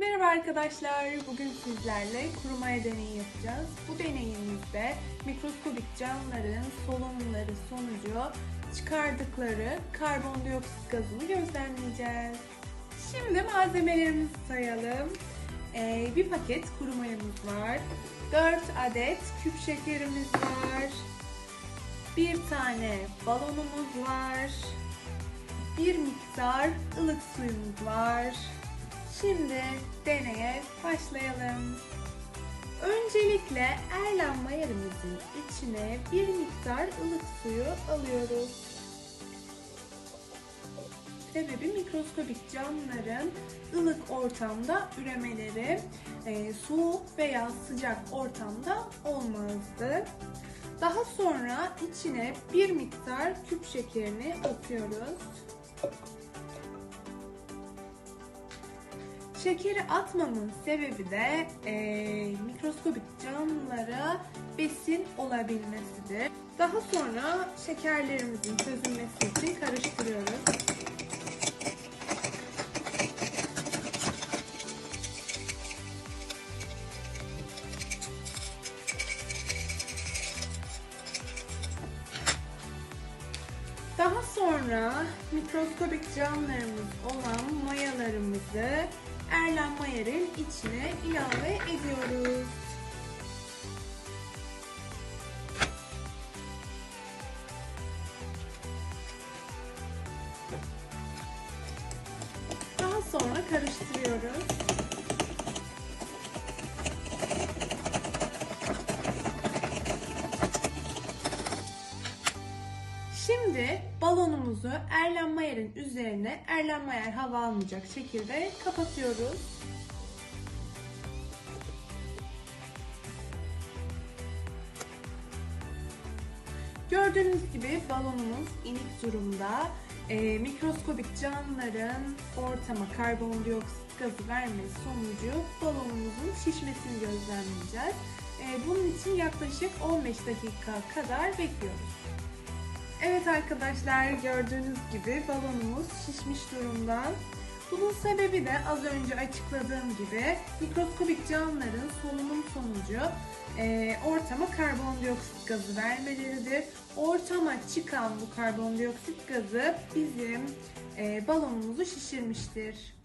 Merhaba arkadaşlar. Bugün sizlerle kurumaya deneyi yapacağız. Bu deneyimizde mikroskobik canlıların solunumları sonucu çıkardıkları karbondioksit gazını gözlemleyeceğiz. Şimdi malzemelerimizi sayalım. Ee, bir paket kuru mayamız var. 4 adet küp şekerimiz var. Bir tane balonumuz var. Bir miktar ılık suyumuz var. Şimdi deneye başlayalım. Öncelikle erlenme yerimizin içine bir miktar ılık suyu alıyoruz. Sebebi mikroskobik canlıların ılık ortamda üremeleri e, soğuk veya sıcak ortamda olmazdı. Daha sonra içine bir miktar küp şekerini atıyoruz. Şekeri atmamın sebebi de e, mikroskobik canlılara besin olabilmesidir. Daha sonra şekerlerimizin çözülmesi için karıştırıyoruz. Daha sonra mikroskobik canlılarımız olan mayalarımızı erlenmayerin içine ilave ediyoruz. Daha sonra karıştırıyoruz. Şimdi balonumuzu Erlenmeyer'in üzerine Erlenmeyer hava almayacak şekilde kapatıyoruz. Gördüğünüz gibi balonumuz inik durumda. Ee, mikroskobik canlıların ortama karbondioksit gazı vermesi sonucu balonumuzun şişmesini gözlemleyeceğiz. Ee, bunun için yaklaşık 15 dakika kadar bekliyoruz. Evet arkadaşlar gördüğünüz gibi balonumuz şişmiş durumda. Bunun sebebi de az önce açıkladığım gibi mikroskobik canlıların solunum sonucu e, ortama karbondioksit gazı vermeleridir. Ortama çıkan bu karbondioksit gazı bizim e, balonumuzu şişirmiştir.